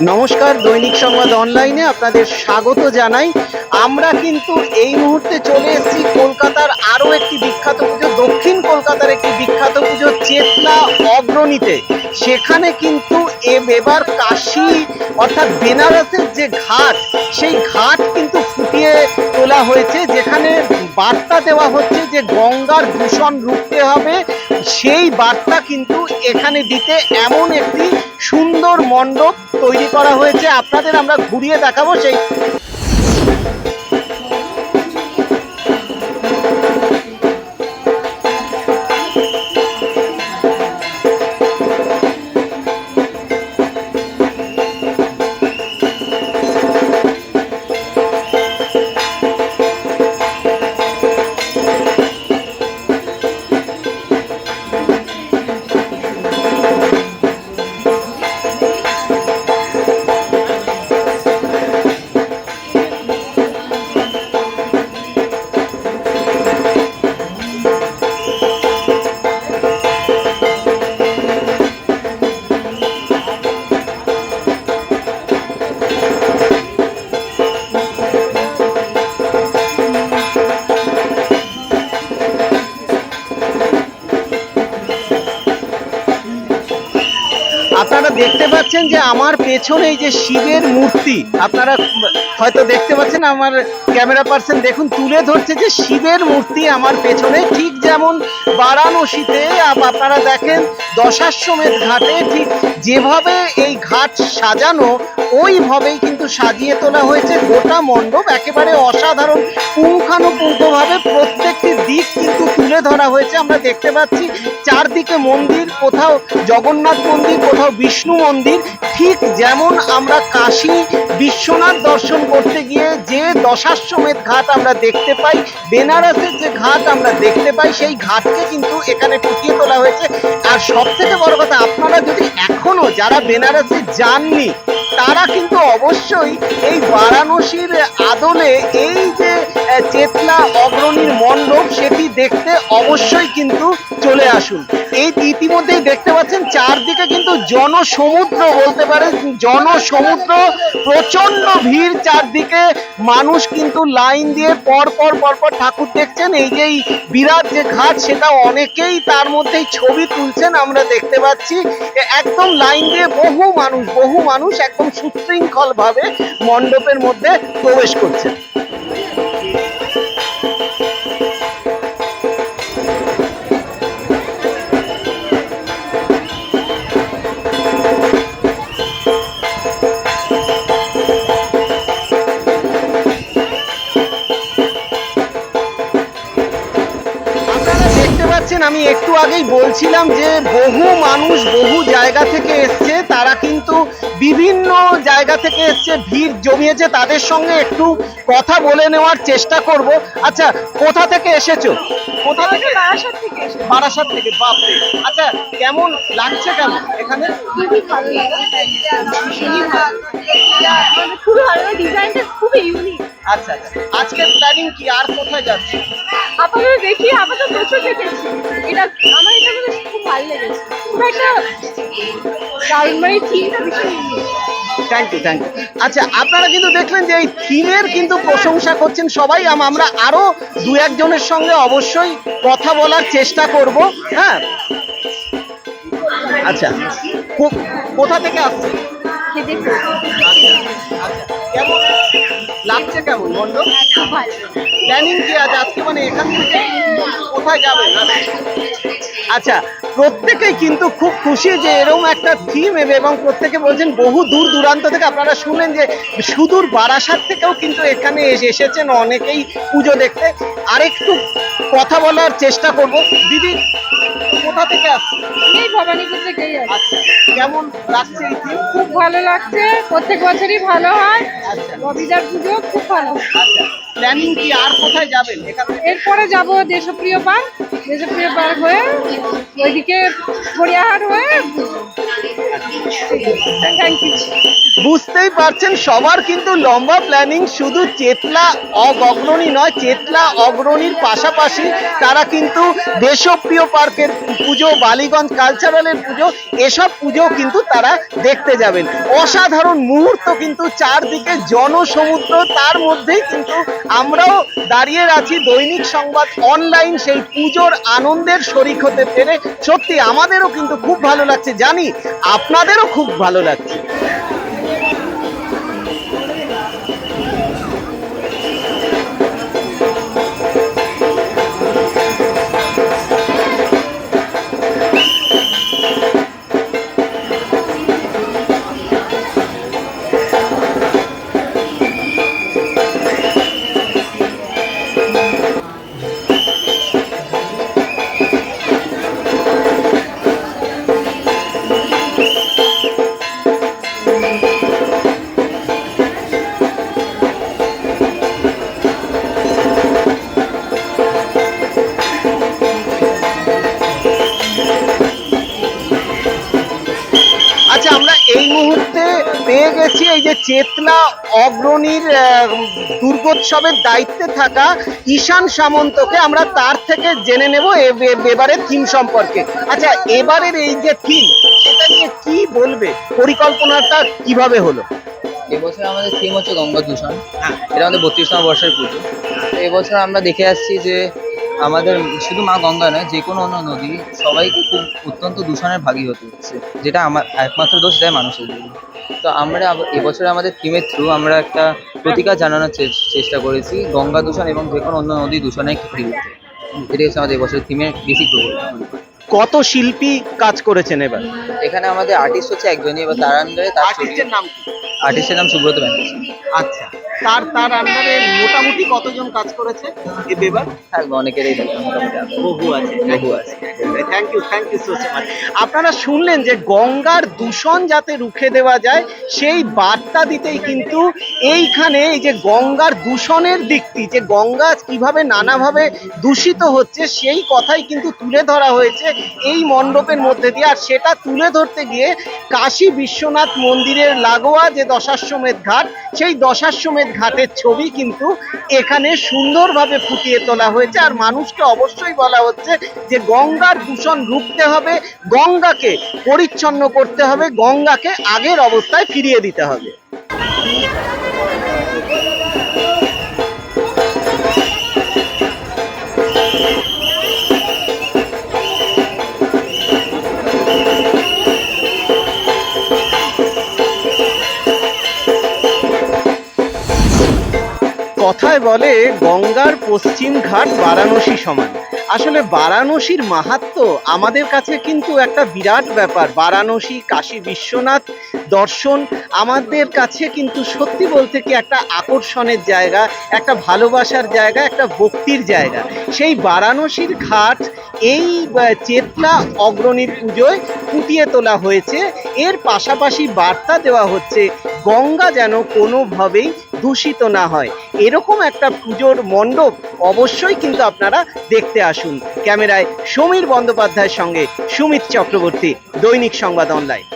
নমস্কার, দৈনিক সংবাদ অনলাইনে আপনাদের স্বাগত জানাই। আমরা কিন্তু এই মুহূর্তে চলে এসেছি কলকাতার আরও একটি বিখ্যাত পুজো, দক্ষিণ কলকাতার একটি বিখ্যাত পুজো, চেতলা অগ্রণীতে। সেখানে কিন্তু এবার কাশি, অর্থাৎ বেনারসের যে ঘাট, সেই ঘাট কিন্তু ফুটিয়ে তোলা হয়েছে, যেখানে বার্তা দেওয়া হচ্ছে যে গঙ্গার দূষণ রুখতে হবে। সেই বার্তা কিন্তু এখানে দিতে এমন একটি সুন্দর মণ্ডপ তৈরি করা হয়েছে। আপনাদের আমরা ঘুরিয়ে দেখাবো সেই দেখতে পাচ্ছেন যে আমার পেছনে এই যে শিবের মূর্তি, আপনারা হয়তো দেখতে পাচ্ছেন আমার ক্যামেরা পার্সন দেখুন, তুলে ধরছে যে শিবের মূর্তি আমার পেছনে ঠিক যেমন বারাণসীতে আপনারা দেখেন দশাশ্বমেধ ঘাটে ঠিক যেভাবে এই ঘাট সাজানো, ওইভাবেই কিন্তু সাজিয়ে তোলা হয়েছে গোটা মণ্ডপ। একেবারে অসাধারণ পুঙ্খানুপুঙ্খভাবে প্রত্যেকটি দিক কিন্তু তুলে ধরা হয়েছে। আমরা দেখতে পাচ্ছি চারদিকে মন্দির, কোথাও জগন্নাথ মন্দির, কোথাও বিষ্ণু মন্দির। ঠিক যেমন আমরা কাশী বিশ্বনাথ দর্শন করতে গিয়ে যে দশাশ্বমেধ ঘাট আমরা দেখতে পাই, বেনারসের যে ঘাট আমরা দেখতে পাই, সেই ঘাটকে কিন্তু এখানে ফুটিয়ে তোলা হয়েছে। আর সব থেকে বড় কথা আপনারা যদি এখনও যারা বেনারসে যাননি তারা কিন্তু অবশ্যই এই বারাণসীর আদলে এই যে চেতলা অগ্রণীর মণ্ডপ সেটি দেখতে অবশ্যই কিন্তু চলে আসুন। এই ইতিমধ্যেই দেখতে পাচ্ছেন, চারদিকে কিন্তু জনসমুদ্র বলতে পারে জনসমুদ্র প্রচণ্ড ভিড় চারদিকে। মানুষ কিন্তু লাইন দিয়ে পর পর পর পর ঠাকুর দেখছেন। এই যে বিরাট যে ঘাট, সেটা অনেকেই তার মধ্যেই ছবি তুলছেন, আমরা দেখতে পাচ্ছি। একদম লাইন দিয়ে বহু মানুষ বহু মানুষ একদম সুশৃঙ্খল ভাবে মণ্ডপের মধ্যে প্রবেশ করছে। পাচ্ছেন, আমি একটু আগেই বলছিলাম যে বহু মানুষ বহু জায়গা থেকে এসছে, তারা কিন্তু বিভিন্ন জায়গা থেকে এসছে ভিড় জমিয়েছে তাদের সঙ্গে একটু কথা বলে নেওয়ার চেষ্টা করব আচ্ছা কোথা থেকে এসেছ কোথা থেকে বারাসাত থেকে বারাসাত থেকে বাপরে আচ্ছা কেমন লাগছে কেমন এখানে খুবই ভালো লাগে ভীষণই ভালো মানে খুবই ভালো ডিজাইনটা খুবই ইউনিক আচ্ছা আচ্ছা আজকের প্ল্যানিং কি আর কোথায় যাচ্ছে আপাতত দেখি আপাতত প্রচুর দেখেছি। এটা আমার এটা মানে খুব ভালো লেগেছে। খুব একটা দারুণ মানে থিমটা ভীষণ থ্যাংক ইউ থ্যাংক ইউ আচ্ছা আপনারা কিন্তু দেখলেন যে এই থিমের কিন্তু প্রশংসা করছেন সবাই। আমরা আরও দু একজনের সঙ্গে অবশ্যই কথা বলার চেষ্টা করব হ্যাঁ? আচ্ছা কোথা থেকে আসছে আচ্ছা আচ্ছা। কেমন? লাগছে কেমন প্ল্যানিং কি আছে? আজকে মানে এখান থেকে কোথায় যাবেন আচ্ছা প্রত্যেকেই কিন্তু খুব খুশি যে এরকম একটা থিম এবং প্রত্যেকে বলছেন বহু দূর দূরান্ত থেকে আপনারা শুনলেন যে সুদূর বারাসাত থেকেও কিন্তু এখানে এসে- এসেছেন অনেকেই পুজো দেখতে। আরেকটু কথা বলার চেষ্টা করব। দিদি কোথা থেকে আসছো? এই ভবানীপুর থেকেই আচ্ছা কেমন লাগছে খুব ভালো লাগছে প্রত্যেক বছরই ভালো হয়। আচ্ছা। রবিদার পুজো খুব ভালো। আচ্ছা প্ল্যানিং কি আর কোথায় যাবেন এরপরে যাব দেশপ্রিয় পার্ক। দেশপ্রিয় পার্ক হয়ে ওইদিকে গড়িয়াহাট হয়ে বুঝতেই পারছেন, সবার কিন্তু লম্বা প্ল্যানিং শুধু চেতলা অগ্রণী নয়, চেতলা অগ্রণীর পাশাপাশি তারা কিন্তু দেশপ্রিয় পার্কের পুজো, বালিগঞ্জ কালচারালের পুজো, এসব পুজো কিন্তু তারা দেখতে যাবেন। অসাধারণ মুহূর্ত কিন্তু চারদিকে জনসমুদ্র, তার মধ্যেই কিন্তু আমরাও দাঁড়িয়ে আছি দৈনিক সংবাদ অনলাইন সেই পুজোর আনন্দের শরিক হতে পেরে। সত্যি, আমাদেরও কিন্তু খুব ভালো লাগছে। জানি, আপনাদেরও খুব ভালো লাগছে। চেতলা অগ্রণীর দুর্গোৎসবের দায়িত্বে থাকা ঈশান সামন্তকে আমরা তার থেকে জেনে নেব এবারের থিম সম্পর্কে। আচ্ছা এবারের এই যে থিম সেটা নিয়ে কি বলবে? পরিকল্পনাটা কীভাবে হলো? এবছর আমাদের থিম হচ্ছে গঙ্গা দূষণ হ্যাঁ। এটা আমাদের বত্রিশতম বর্ষের পুজো। এবছর আমরা দেখে আসছি যে আমাদের শুধু মা গঙ্গা নয় যে কোনো অন্য নদী সবাইকে খুব অত্যন্ত দূষণের ভাগী হতে হচ্ছে যেটা আমার একমাত্র দোষ দেয় মানুষের জন্য। তো আমরা এবছর আমাদের থিমের থ্রু আমরা একটা প্রতিকার জানানোর চেষ্টা করেছি গঙ্গা দূষণ এবং যে কোনো অন্য নদী দূষণের বিরুদ্ধে এটাই হচ্ছে আমাদের এবছর থিমের বেসিক কত শিল্পী কাজ করেছেন এবার? এখানে আমাদের আর্টিস্ট হচ্ছে একজনই এবার তার আর্টিস্টের নাম আর্টিস্টের নাম সুব্রত ব্যানার্জি। আচ্ছা। তার তার আন্ডারে মোটামুটি কতজন কাজ করেছে? এবার থাকবে অনেকেরই থাকবে মোটামুটি আন্ডারে। বহু আছে। বহু আছে। Thank you thank you so much আপনারা শুনলেন যে গঙ্গার দূষণ যাতে রুখে দেওয়া যায় সেই বার্তা দিতেই কিন্তু এইখানে এই যে গঙ্গার দূষণের দিকটি যে গঙ্গা কীভাবে নানাভাবে দূষিত হচ্ছে সেই কথাই কিন্তু তুলে ধরা হয়েছে এই মণ্ডপের মধ্যে দিয়ে। আর সেটা তুলে ধরতে গিয়ে কাশী বিশ্বনাথ মন্দিরের লাগোয়া যে দশাশ্বমেধ ঘাট সেই দশাশ্বমেধ ঘাটের ছবি কিন্তু এখানে সুন্দরভাবে ফুটিয়ে তোলা হয়েছে। আর মানুষকে অবশ্যই বলা হচ্ছে যে গঙ্গার দূষণ রুখতে হবে, গঙ্গাকে পরিচ্ছন্ন করতে হবে, গঙ্গাকে আগের অবস্থায় ফিরিয়ে দিতে হবে। কথায় বলে, গঙ্গার পশ্চিম ঘাট বারাণসী সমান। আসলে বারাণসীর মাহাত্ম আমাদের কাছে কিন্তু একটা বিরাট ব্যাপার। বারাণসী, কাশী বিশ্বনাথ দর্শন আমাদের কাছে কিন্তু সত্যি বলতে কি একটা আকর্ষণের জায়গা, একটা ভালোবাসার জায়গা, একটা ভক্তির জায়গা। সেই বারাণসীর ঘাট, এই চেতলা অগ্রণীর পুজোয় ফুটিয়ে তোলা হয়েছে। এর পাশাপাশি বার্তা দেওয়া হচ্ছে, গঙ্গা যেন কোনোভাবেই দূষিত না হয়। এরকম একটা পুজোর মণ্ডপ অবশ্যই কিন্তু আপনারা দেখতে আসুন। ক্যামেরায় সমীর বন্দ্যোপাধ্যায়ের সঙ্গে সুমিত চক্রবর্তী, দৈনিক সংবাদ অনলাইন